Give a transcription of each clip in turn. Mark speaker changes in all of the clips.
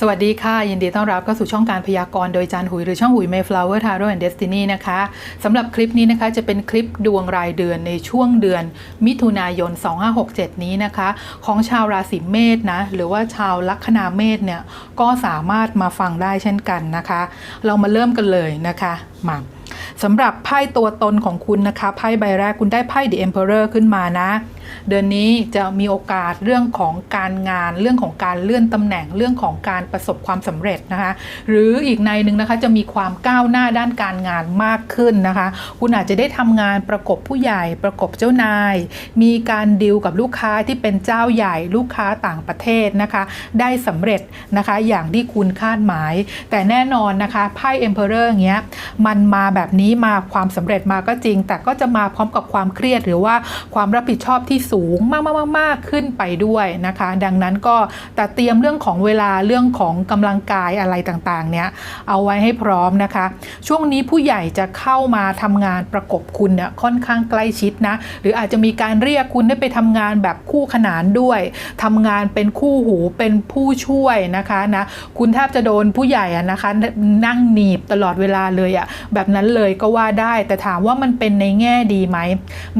Speaker 1: สวัสดีค่ะ ยินดีต้อนรับเข้าสู่ช่องการพยากรณ์โดยจานหุยหรือช่องหุย Mayflower Tarot and Destiny นะคะสำหรับคลิปนี้นะคะจะเป็นคลิปดวงรายเดือนในช่วงเดือนมิถุนายน 2567 นี้นะคะ ของชาวราศีเมษนะ หรือว่าชาวลัคนาเมษเนี่ย ก็สามารถมาฟังได้เช่นกันนะคะ เรามาเริ่มกันเลยนะคะ มาสำหรับไพ่ตัวตนของคุณนะคะไพ่ใบแรกคุณได้ไพ่ The Emperor ขึ้นมานะ เดือนนี้จะมีโอกาสเรื่องของการงาน เรื่องของการเลื่อนตำแหน่งเรื่องของการประสบความสำเร็จนะคะ หรืออีกในหนึ่งนะคะจะมีความก้าวหน้าด้านการงานมากขึ้นนะคะ คุณอาจจะได้ทำงานประกบผู้ใหญ่ประกบเจ้านาย มีการดิวกับลูกค้าที่เป็นเจ้าใหญ่ลูกค้าต่างประเทศนะคะ ได้สำเร็จนะคะอย่างที่คุณคาดหมาย แต่แน่นอนนะคะไพ่ Emperor อย่างเงี้ยมันมาแบบนี้มาความสำเร็จมาก็จริง แต่ก็จะมาพร้อมกับความเครียดหรือว่าความรับผิดชอบที่สูงมากๆมากๆขึ้นไปด้วยนะคะ ดังนั้นก็แต่เตรียมเรื่องของเวลาเรื่องของกำลังกายอะไรต่างๆ เนี้ยเอาไว้ให้พร้อมนะคะ ช่วงนี้ผู้ใหญ่จะเข้ามาทำงานประกบคุณเนี่ยค่อนข้างใกล้ชิดนะ หรืออาจจะมีการเรียกคุณได้ไปทำงานแบบคู่ขนานด้วยทำงานเป็นคู่หูเป็นผู้ช่วยนะคะนะคุณแทบจะโดนผู้ใหญ่อะนะคะนั่งหนีบตลอดเวลาเลยอะแบบนั้นเลยก็ว่าได้ แต่ถามว่ามันเป็นในแง่ดีไหม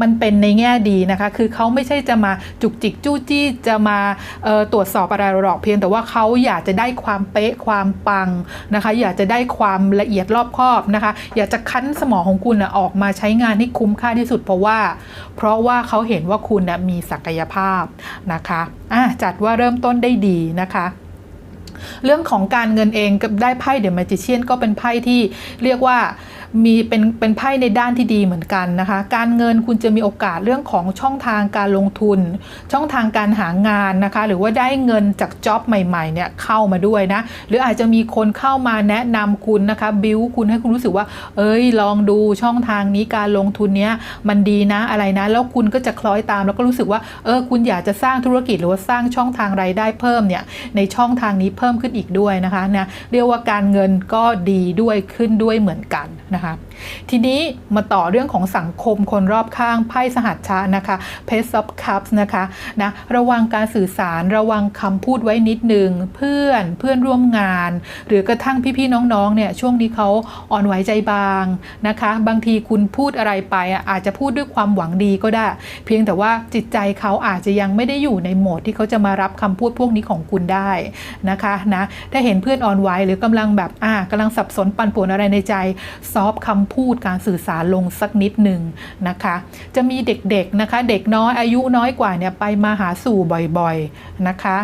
Speaker 1: มันเป็นในแง่ดีนะคะ คือเขาาไม่ใช่จะมาจุกจิกจู้จี้จะมาตรวจสอบอะไรหรอกเพียง แต่ว่าเขาอยากจะได้ความเป๊ะความปังนะคะ อยากจะได้ความละเอียดรอบคอบนะคะ อยากจะคั้นสมองของคุณนะออกมาใช้งานให้คุ้มค่าที่สุดเพราะว่า เพราะว่าเขาเห็นว่าคุณนะมีศักยภาพนะคะะจัดว่าเริ่มต้นได้ดีนะคะเรื่องของการเงินเองกับได้ไพ่เด e มจิเชียนก็เป็นไพ่ที่เรียกว่า มีเป็นเป็นไพ่ในด้านที่ดีเหมือนกันนะคะ การเงินคุณจะมีโอกาสเรื่องของช่องทางการลงทุน ช่องทางการหางานนะคะ หรือว่าได้เงินจากจ็อบใหม่ๆเนี่ยเข้ามาด้วยนะ หรืออาจจะมีคนเข้ามาแนะนำคุณนะคะบิวคุณให้คุณรู้สึกว่า เอ้ยลองดูช่องทางนี้การลงทุนเนี้ยมันดีนะอะไรนะ แล้วคุณก็จะคล้อยตามแล้วก็รู้สึกว่าเออคุณอยากจะสร้างธุรกิจหรือว่าสร้างช่องทางรายได้เพิ่มเนี่ยในช่องทางนี้เพิ่มขึ้นอีกด้วยนะคะนะเรียกว่าการเงินก็ดีด้วยขึ้นด้วยเหมือนกันนะคะทีนี้มาต่อเรื่องของสังคมคนรอบข้างไพ่สหัชชานะคะ Page of Cups นะคะนะระวังการสื่อสารระวังคำพูดไว้นิดนึงเพื่อนเพื่อนร่วมงาน หรือกระทั่งพี่ๆน้องๆเนี่ยช่วงนี้เขาอ่อนไหวใจบางนะคะ บางทีคุณพูดอะไรไปอาจจะพูดด้วยความหวังดีก็ได้ เพียงแต่ว่าจิตใจเขาอาจจะยังไม่ได้อยู่ในโหมดที่เขาจะมารับคำพูดพวกนี้ของคุณได้นะคะนะถ้าเห็นเพื่อนอ่อนไหวหรือกำลังแบบอ่ากำลังสับสนปั่นป่วนอะไรในใจซอฟคำพูดการสื่อสารลงสักนิดหนึ่งนะคะ จะมีเด็กๆนะคะ เด็กน้อยอายุน้อยกว่าเนี่ยไปมาหาสู่บ่อยๆนะคะ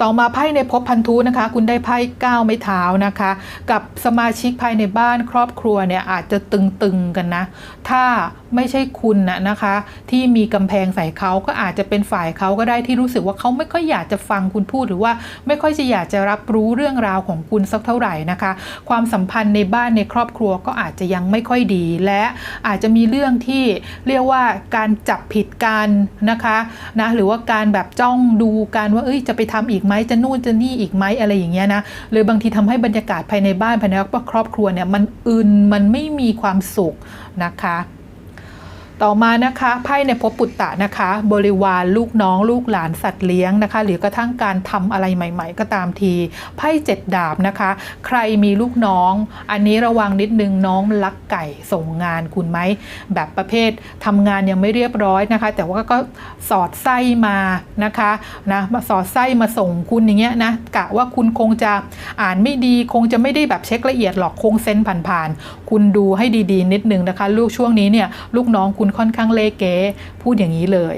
Speaker 1: ต่อมาไพ่ในภพพันธุนะคะ คุณได้ไพ่ก้าวไม้เท้านะคะ กับสมาชิกภายในบ้านครอบครัวเนี่ยอาจจะตึงๆกันนะ ถ้า ไม่ใช่คุณนะนะคะ ที่มีกำแพงใส่เขาก็อาจจะเป็นฝ่ายเขาก็ได้ที่รู้สึกว่าเขาไม่ค่อยอยากจะฟังคุณพูดหรือว่าไม่ค่อยจะอยากจะรับรู้เรื่องราวของคุณสักเท่าไหร่นะคะ ความสัมพันธ์ในบ้านในครอบครัวก็อาจจะยังไม่ค่อยดี และอาจจะมีเรื่องที่เรียกว่าการจับผิดกันนะคะนะหรือว่าการแบบจ้องดูกันว่าเอ้ยจะไปทำอีกไหมจะนู่นจะนี่อีกไหมอะไรอย่างเงี้ยนะหรือบางทีทำให้บรรยากาศภายในบ้านภายในครอบครัวเนี่ยมันอึนมันไม่มีความสุขนะคะ ต่อมานะคะไพ่ในภพปุตตะนะคะ บริวารลูกน้องลูกหลานสัตว์เลี้ยงนะคะ หรือกระทั่งการทำอะไรใหม่ ๆ ก็ตามทีไพ่เจ็ดดาบนะคะ ใครมีลูกน้อง อันนี้ระวังนิดนึงน้องลักไก่ส่งงานคุณไหมแบบประเภททำงานยังไม่เรียบร้อยนะคะ แต่ว่าก็สอดไส้มานะคะนะมาสอดไส้มาส่งคุณอย่างเงี้ยนะกะว่าคุณคงจะอ่านไม่ดีคงจะไม่ได้แบบเช็คละเอียดหรอกคงเซ็นผ่านๆคุณดูให้ดีๆ นิดนึงนะคะ ลูกช่วงนี้เนี่ยลูกน้องคุณค่อนข้างเลเกพูดอย่างนี้เลย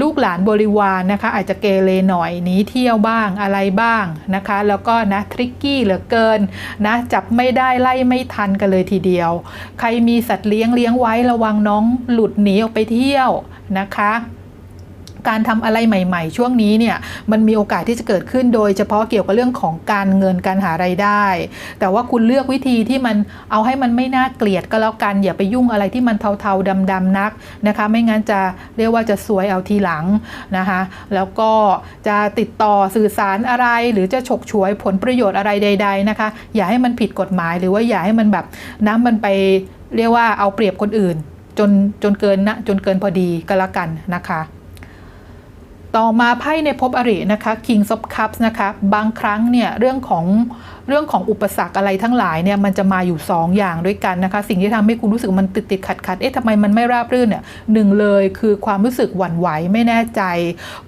Speaker 1: ลูกหลานบริวารนนะคะ อาจจะเกเรหน่อยหนีเที่ยวบ้างอะไรบ้างนะคะ แล้วก็นะทริกกี้เหลือเกินนะจับไม่ได้ไล่ไม่ทันกันเลยทีเดียว ใครมีสัตว์เลี้ยงเลี้ยงไว้ระวังน้องหลุดหนีออกไปเที่ยวนะคะ การทำอะไรใหม่ ๆ ช่วงนี้เนี่ยมันมีโอกาสที่จะเกิดขึ้นโดยเฉพาะเกี่ยวกับเรื่องของการเงินการหาไรายได้ แต่ว่าคุณเลือกวิธีที่มันเอาให้มันไม่น่าเกลียดก็แล้วกัน อย่าไปยุ่งอะไรที่มันเทาๆดำๆนักนะคะ ไม่งั้นจะเรียกว่าจะสวยเอาทีหลังนะคะแล้วก็จะติดต่อสื่อสารอะไร หรือจะฉกฉวยผลประโยชน์อะไรใด ๆนะคะ อย่าให้มันผิดกฎหมายหรือว่าอย่าให้มันแบบน้ำมันไปเรียกว่าเอาเปรียบคนอื่น จนจนเกินนะจนเกินพอดีก็แล้วกันนะคะ ต่อมาไพ่ในภพอรินะคะ King of Cups นะคะ บางครั้งเนี่ยเรื่องของเรื่องของอุปสรรคอะไรทั้งหลายเนี่ยมันจะมาอยู่ 2 อย่างด้วยกันนะคะ สิ่งที่ทำให้คุณรู้สึกมันติดติดขัดขัดเอ๊ะทำไมมันไม่ราบรื่นเนี่ยหนึ่งเลยคือความรู้สึกหวั่นไหวไม่แน่ใจ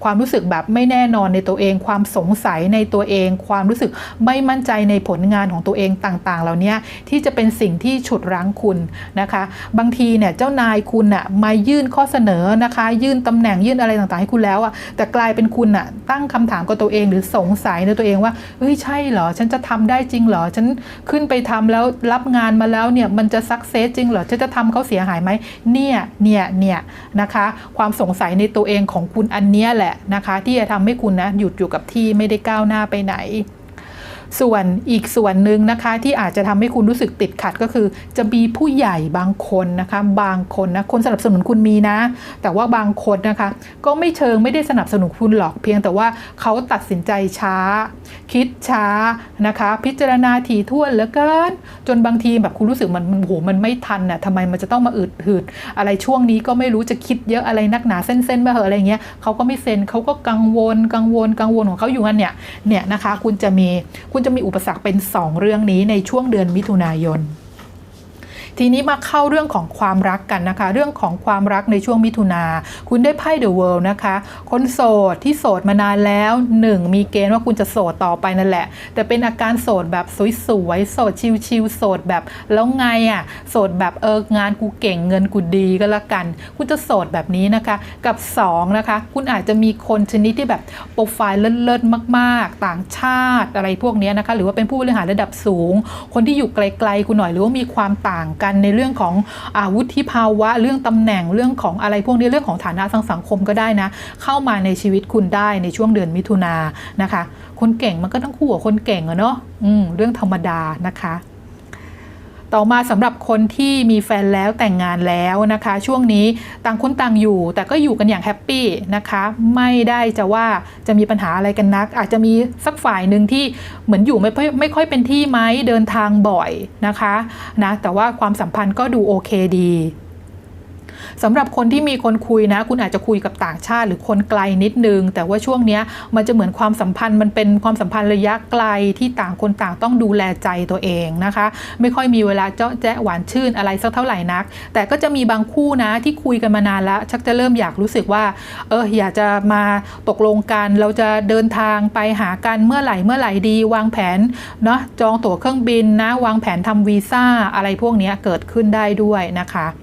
Speaker 1: ความรู้สึกแบบไม่แน่นอนในตัวเอง ความสงสัยในตัวเอง ความรู้สึกไม่มั่นใจในผลงานของตัวเองต่างๆ เหล่านี้ที่จะเป็นสิ่งที่ฉุดรั้งคุณนะคะ บางทีเนี่ยเจ้านายคุณน่ะมายื่นข้อเสนอนะคะ ยื่นตำแหน่งยื่นอะไรต่างๆให้คุณแล้วอะแต่กลายเป็นคุณน่ะตั้งคำถามกับตัวเองหรือสงสัยในตัวเองว่าเฮ้ยใช่เหรอ ฉันจะทำได้จริงเหรอ ฉันขึ้นไปทำแล้วรับงานมาแล้วเนี่ยมันจะสักเซสจริงเหรอ ฉันจะทำเขาเสียหายไหมเนี่ยเนี่ยเนี่ยนะคะ ความสงสัยในตัวเองของคุณอันเนี้ยแหละนะคะ ที่จะทำให้คุณนะหยุดอยู่กับที่ไม่ได้ก้าวหน้าไปไหน ส่วนอีกส่วนหนึ่งนะคะที่อาจจะทำให้คุณรู้สึกติดขัดก็คือ จะมีผู้ใหญ่บางคนนะคะ บางคนนะคนสนับสนุนคุณมีนะ แต่ว่าบางคนนะคะ ก็ไม่เชิงไม่ได้สนับสนุนคุณหรอกเพียงแต่ว่าเขาตัดสินใจช้า คิดช้านะคะ พิจารณาถี่ถ้วนเหลือเกิน จนบางทีแบบคุณรู้สึกมันโหมันไม่ทันน่ะทำไมมันจะต้องมาอึดหืดอะไรช่วงนี้ก็ไม่รู้จะคิดเยอะอะไรนักหนาเส้นๆมาเหอะอะไรเงี้ยเขาก็ไม่เซ็นเขาก็กังวลกังวลกังวลของเขาอยู่งั้นเนี่ยเนี่ยนะคะ คุณจะมีคุณจะมีอุปสรรคเป็น 2 เรื่องนี้ในช่วงเดือนมิถุนายน ทีนี้มาเข้าเรื่องของความรักกันนะคะ เรื่องของความรักในช่วงมิถุนาคุณได้ไพ่ The World นะคะ คนโสดที่โสดมานานแล้ว 1 มีเกณฑ์ว่าคุณจะโสดต่อไปนั่นแหละ แต่เป็นอาการโสดแบบสวยๆโสดชิลๆโสดแบบแล้วไงอะ่ะโสดแบบเอองานกูเก่งเงินกูดีก็แล้วกัน คุณจะโสดแบบนี้นะคะ กับ 2 นะคะ คุณอาจจะมีคนชนิดที่แบบโปรไฟล์เลิศๆมากๆ ต่างชาติอะไรพวกนี้นะคะ หรือว่าเป็นผู้บริหารระดับสูง คนที่อยู่ไกลๆคุณหน่อยหรือว่ามีความต่างกันในเรื่องของอาวุธิภาวะ เรื่องตำแหน่งเรื่องของอะไรพวกนี้เรื่องของฐานะทางสังคมก็ได้นะ เข้ามาในชีวิตคุณได้ในช่วงเดือนมิถุนายนนะคะ คนเก่งมันก็ต้องคู่กับคนเก่งอะเนาะเรื่องธรรมดานะคะ ต่อมาสำหรับคนที่มีแฟนแล้วแต่งงานแล้วนะคะ ช่วงนี้ต่างคนต่างอยู่ แต่ก็อยู่กันอย่างแฮปปี้นะคะ ไม่ได้จะว่าจะมีปัญหาอะไรกันนัก อาจจะมีสักฝ่ายหนึ่งที่เหมือนอยู่ไม่ค่อยไม่ค่อยเป็นที่ไหมเดินทางบ่อยนะคะนะแต่ว่าความสัมพันธ์ก็ดูโอเคดี สำหรับคนที่มีคนคุยนะ คุณอาจจะคุยกับต่างชาติ หรือคนไกลนิดนึง แต่ว่าช่วงนี้มันจะเหมือนความสัมพันธ์มันเป็นความสัมพันธ์ระยะไกลที่ต่างคนต่างต้องดูแลใจตัวเองนะคะ ไม่ค่อยมีเวลาเจาะแจ๊หวานชื่นอะไรสักเท่าไหร่นัก แต่ก็จะมีบางคู่นะที่คุยกันมานานแล้ว ชักจะเริ่มอยากรู้สึกว่าเอออยากจะมาตกลงกัน เราจะเดินทางไปหากันเมื่อไหร่เมื่อไหร่ดี วางแผนเนาะจองตั๋วเครื่องบินนะ วางแผนทำวีซ่าอะไรพวกนี้เกิดขึ้นได้ด้วยนะคะ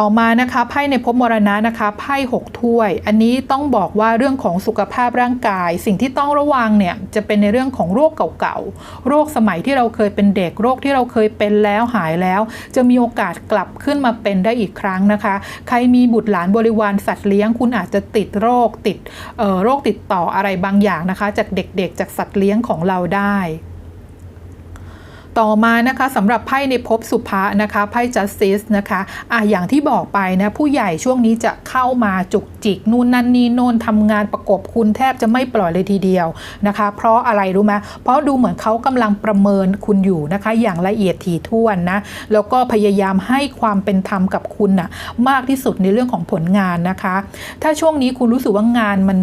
Speaker 1: ต่อมานะคะไพ่ในภพมรณะนะคะไพ่หกถ้วย อันนี้ต้องบอกว่าเรื่องของสุขภาพร่างกาย สิ่งที่ต้องระวังเนี่ยจะเป็นในเรื่องของโรคเก่าๆ โรคสมัยที่เราเคยเป็นเด็กโรคที่เราเคยเป็นแล้วหายแล้ว จะมีโอกาสกลับขึ้นมาเป็นได้อีกครั้งนะคะ ใครมีบุตรหลานบริวารสัตว์เลี้ยง คุณอาจจะติดโรคติดออโรคติดต่ออะไรบางอย่างนะคะ จากเด็กๆ จากสัตว์เลี้ยงของเราได้ ต่อมานะคะสำหรับไพ่ในภพสุภะนะคะไพ่ justice นะคะอะอย่างที่บอกไปนะผู้ใหญ่ช่วงนี้จะเข้ามาจุกจิกนู่นนั่นนี่โน่นทำงานประกบคุณแทบจะไม่ปล่อยเลยทีเดียวนะคะ เพราะอะไรรู้ไหมเพราะดูเหมือนเขากำลังประเมินคุณอยู่นะคะ อย่างละเอียดถี่ถ้วนนะแล้วก็พยายามให้ความเป็นธรรมกับคุณนะมากที่สุดในเรื่องของผลงานนะคะ ถ้าช่วงนี้คุณรู้สึกว่างานมัน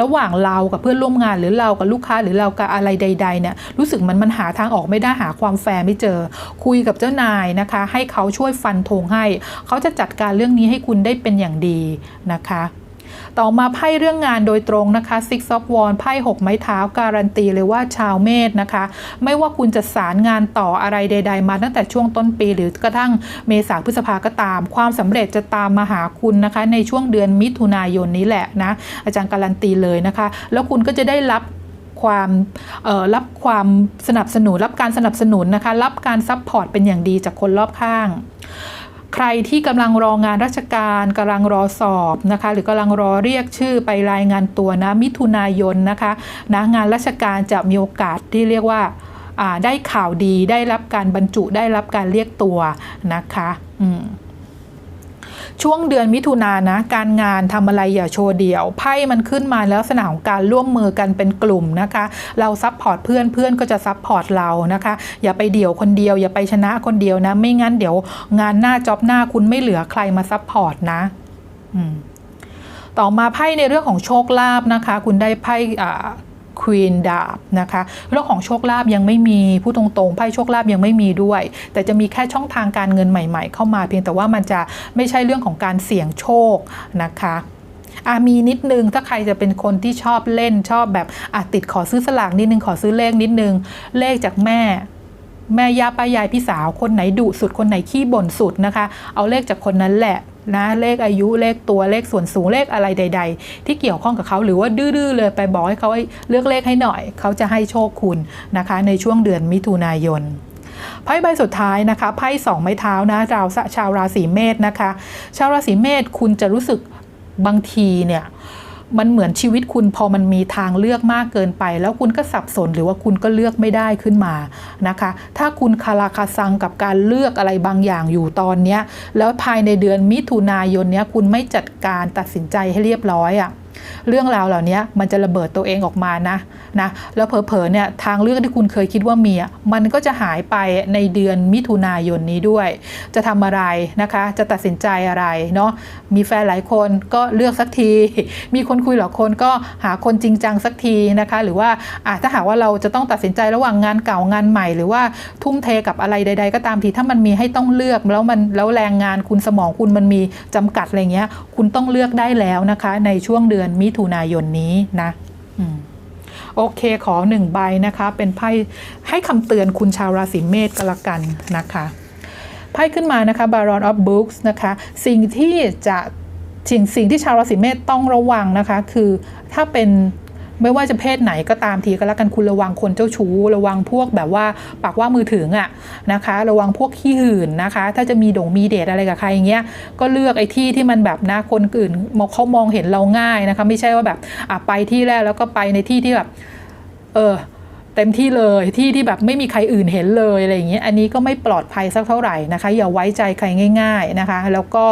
Speaker 1: ระหว่างเรากับเพื่อนร่วมงานหรือเรากับลูกค้าหรือเรากับอะไรใด ๆเนี่ยรู้สึกมันมันหาทางออกไม่ได้หาความแฟร์ไม่เจอ คุยกับเจ้านายนะคะ ให้เขาช่วยฟันธงให้ เขาจะจัดการเรื่องนี้ให้คุณได้เป็นอย่างดีนะคะ ต่อมาไพ่เรื่องงานโดยตรงนะคะ Six of Wands ไพ่หกไม้เท้าการันตีเลยว่าชาวเมษนะคะ ไม่ว่าคุณจะสารงานต่ออะไรใด ๆ มาตั้งแต่ช่วงต้นปีหรือกระทั่งเมษาพฤษภาก็ตาม ความสำเร็จจะตามมาหาคุณนะคะ ในช่วงเดือนมิถุนายนนี้แหละนะ อาจารย์การันตีเลยนะคะ แล้วคุณก็จะได้รับความรับความสนับสนุน รับการสนับสนุนนะคะ รับการซัพพอร์ตเป็นอย่างดีจากคนรอบข้าง ใครที่กำลังรองานราชการกำลังรอสอบนะคะ หรือกำลังรอเรียกชื่อไปรายงานตัวนะ มิถุนายนนะคะนะงานราชการจะมีโอกาสที่เรียกว่าอ่าได้ข่าวดีได้รับการบรรจุได้รับการเรียกตัวนะคะ อืม ช่วงเดือนมิถุนานะ การงานทำอะไรอย่าโชว์เดี่ยว ไพ่มันขึ้นมาแล้วลักษณะของการร่วมมือกันเป็นกลุ่มนะคะ เราซัพพอร์ตเพื่อนเพื่อนก็จะซัพพอร์ตเรานะคะ อย่าไปเดี่ยวคนเดียว อย่าไปชนะคนเดียวนะ ไม่งั้นเดี๋ยวงานหน้าจ็อบหน้าคุณไม่เหลือใครมาซัพพอร์ตนะ อืมต่อมาไพ่ในเรื่องของโชคลาภนะคะ คุณได้ไพ่ ควีนดาบนะคะเรื่องของโชคลาภยังไม่มีผู้ตรงๆไพ่โชคลาภยังไม่มีด้วย แต่จะมีแค่ช่องทางการเงินใหม่ ๆ เข้ามาเพียงแต่ว่ามันจะไม่ใช่เรื่องของการเสี่ยงโชคนะคะอามีนิดนึงถ้าใครจะเป็นคนที่ชอบเล่นชอบแบบอะติดขอซื้อสลากนิดนึงขอซื้อเลขนิดนึง เลขจากแม่ แม่ย่าป้ายายพี่สาวคนไหนดุสุดคนไหนขี้บ่นสุดนะคะ เอาเลขจากคนนั้นแหละ นะเลขอายุเลขตัวเลขส่วนสูงเลขอะไรใด ๆ ที่เกี่ยวข้องกับเขาหรือว่าดื้อๆเลยไปบอกให้เขาให้เลือกเลขให้หน่อย เขาจะให้โชคคุณนะคะ ในช่วงเดือนมิถุนายนไพ่ใบสุดท้ายนะคะไพ่สองไม้เท้านะชาวชาวราศีเมษนะคะ ชาวราศีเมษคุณจะรู้สึกบางทีเนี่ย มันเหมือนชีวิตคุณพอมันมีทางเลือกมากเกินไป แล้วคุณก็สับสนหรือว่าคุณก็เลือกไม่ได้ขึ้นมานะคะ ถ้าคุณคาราคาซังกับการเลือกอะไรบางอย่างอยู่ตอนนี้แล้วภายในเดือนมิถุนายนเนี้ยคุณไม่จัดการตัดสินใจให้เรียบร้อยอะ่ะ เรื่องราวเหล่านี้มันจะระเบิดตัวเองออกมานะนะแล้วเผลอๆเนี่ยทางเลือกที่คุณเคยคิดว่ามีอะมันก็จะหายไปในเดือนมิถุนายนนี้ด้วย จะทำอะไรนะคะ จะตัดสินใจอะไรเนาะมีแฟนหลายคนก็เลือกสักที มีคนคุยหลายคนก็หาคนจริงจังสักทีนะคะ หรือว่าอาถ้าหากว่าเราจะต้องตัดสินใจระหว่างงานเก่างานใหม่ หรือว่าทุ่มเทกับอะไรใด ๆ ก็ตามทีถ้ามันมีให้ต้องเลือกแล้วมันแล้วแรงงานคุณสมองคุณมันมีจำกัดอะไรเงี้ยคุณต้องเลือกได้แล้วนะคะ ในช่วงเดือนมิถุนายนนี้นะอโอเคขอหนึ่งใบนะคะ เป็นไพ่ให้คำเตือนคุณชาวราศีเมษก็แล้วกันนะคะไพ่ขึ้นมานะคะ Baron of Books นะคะ สิ่งที่จะสิ่งสิ่งที่ชาวราศีเมษต้องระวังนะคะ คือถ้าเป็น ไม่ว่าจะเพศไหนก็ตามทีก็แล้วกันคุณระวังคนเจ้าชู้ ระวังพวกแบบว่าปากว่ามือถึงอะนะคะ ระวังพวกขี้หื่นนะคะ ถ้าจะมีดงมีเดทอะไรกับใครอย่างเงี้ยก็เลือกไอ้ที่ที่มันแบบนะคนอื่นมองเขามองเห็นเราง่ายนะคะ ไม่ใช่ว่าแบบอะไปที่แรกแล้วก็ไปในที่ที่แบบเออเต็มที่เลยที่ที่แบบไม่มีใครอื่นเห็นเลยอะไรอย่างเงี้ยอันนี้ก็ไม่ปลอดภัยสักเท่าไหร่นะคะ อย่าไว้ใจใครง่าย ๆนะคะ แล้วก็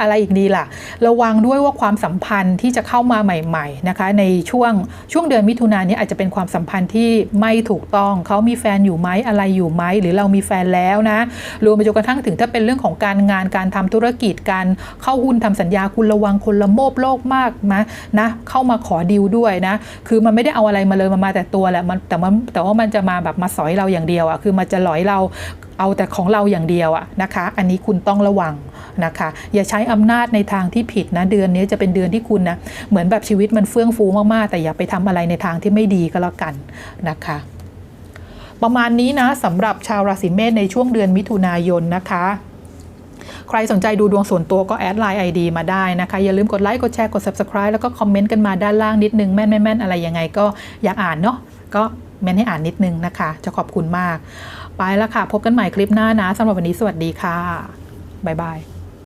Speaker 1: อะไรอีกดีล่ะ ระวังด้วยว่าความสัมพันธ์ที่จะเข้ามาใหม่ๆนะคะในช่วงช่วงเดือนมิถุนายนนี้อาจจะเป็นความสัมพันธ์ที่ไม่ถูกต้องเขามีแฟนอยู่ไหมอะไรอยู่ไหมหรือเรามีแฟนแล้วนะรวมไปจนกระทั่งถึงถ้าเป็นเรื่องของการงานการทำธุรกิจการเข้าหุ้นทำสัญญาคุณระวังคนละโมบโลกมากนะนะเข้ามาขอดิวด้วยนะคือมันไม่ได้เอาอะไรมาเลยมามาแต่ตัวแหละมันแต่ว่าแต่ว่ามันจะมาแบบมาสอยเราอย่างเดียวอะ่ะคือมันจะหลอยเรา เอาแต่ของเราอย่างเดียวอะนะคะ อันนี้คุณต้องระวังนะคะ อย่าใช้อำนาจในทางที่ผิดนะเดือนนี้จะเป็นเดือนที่คุณนะเหมือนแบบชีวิตมันเฟื่องฟูมากๆ แต่อย่าไปทำอะไรในทางที่ไม่ดีก็แล้วกันนะคะประมาณนี้นะสำหรับชาวราศีเมษในช่วงเดือนมิถุนายนนะคะ ใครสนใจดูดวงส่วนตัวก็แอดไลน์ ID มาได้นะคะ อย่าลืมกดไลค์กดแชร์กด Subscribe แล้วก็คอมเมนต์กันมาด้านล่างนิดนึงแม่นไม่แม่นอะไรยังไงก็อยากอ่านเนาะก็ เมนให้อ่านนิดนึงนะคะ จะขอบคุณมาก ไปแล้วค่ะ พบกันใหม่คลิปหน้านะสำหรับวันนี้สวัสดีค่ะ บ๊ายบาย